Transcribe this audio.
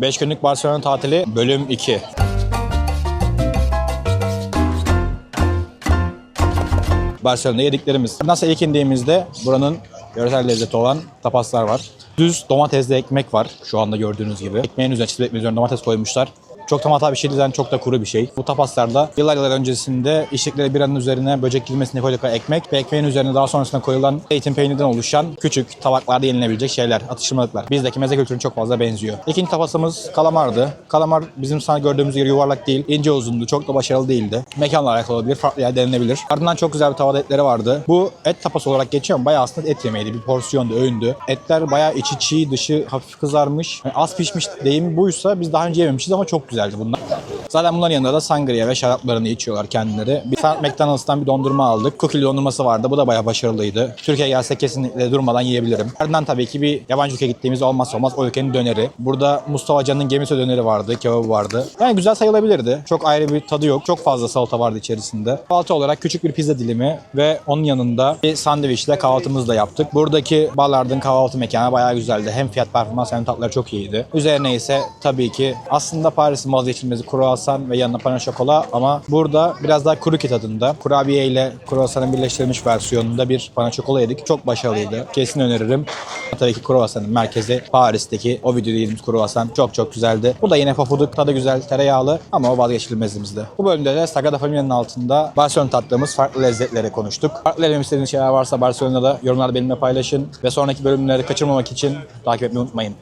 5 günlük Barcelona tatili bölüm 2. Barcelona'da yediklerimiz. Nasıl ilk indiğimizde buranın yöresel lezzeti olan tapaslar var. Düz domatesli ekmek var şu anda gördüğünüz gibi. Ekmeğin üzerine ekmeğin üzerine domates koymuşlar. Çok tamata bir şey değil, çok da kuru bir şey. Bu tapaslarda yıllar yıllar öncesinde içtikleri biranın üzerine böcek girmesine koydukları ekmek ve ekmeğin üzerine daha sonrasında koyulan zeytin peynirden oluşan küçük tabaklarda yenilebilecek şeyler, atıştırmalıklar. Bizdeki meze kültürüne çok fazla benziyor. İkinci tapasımız kalamardı. Kalamar bizim sana gördüğümüz gibi yuvarlak değil, ince uzundu, çok da başarılı değildi. Mekanla alakalı olabilir, farklı yer denilebilir. Ardından çok güzel bir tavada etleri vardı. Bu et tapası olarak geçiyor ama bayağı aslında et yemeğiydi. Bir porsiyondu, öğündü. Etler bayağı içi çiğ, dışı hafif kızarmış. Yani az pişmiş deyimi buysa biz daha önce yememişiz ama çok güzeldi bunlar. Zaten bunların yanında da sangria ve şaraplarını içiyorlar kendileri. Bir McDonald's'tan bir dondurma aldık. Cookie dondurması vardı. Bu da bayağı başarılıydı. Türkiye'ye gelse kesinlikle durmadan yiyebilirim. Ardından tabii ki bir yabancı ülkeye gittiğimizde olmazsa olmaz o ülkenin döneri. Burada Mustafa Can'ın gemisi döneri vardı, kebabı vardı. Yani güzel sayılabilirdi. Çok ayrı bir tadı yok. Çok fazla salata vardı içerisinde. Kahvaltı olarak küçük bir pizza dilimi ve onun yanında bir sandviçle kahvaltımızı da yaptık. Buradaki Ballard'ın kahvaltı mekanı bayağı güzeldi. Hem fiyat performans hem tatları çok iyiydi. Üzerine ise tabii ki aslında Paris'in vazgeçilmezi kruvasan ve yanına pana şokola ama burada biraz daha kuru ki tadında. Kurabiye ile kruvasanın birleştirilmiş versiyonunda bir pana şokola yedik. Çok başarılıydı. Kesin öneririm. Tabii ki kruvasanın merkezi Paris'teki o video dediğimiz kruvasan çok çok güzeldi. Bu da yine pofuduk, tadı güzel, tereyağlı ama o vazgeçilmezimizdi. Bu bölümde de Sagrada Familia'nın altında Barcelona tattığımız farklı lezzetleri konuştuk. Farklı denemek istediğiniz şeyler varsa Barcelona'da yorumlarda benimle paylaşın ve sonraki bölümleri kaçırmamak için takip etmeyi unutmayın.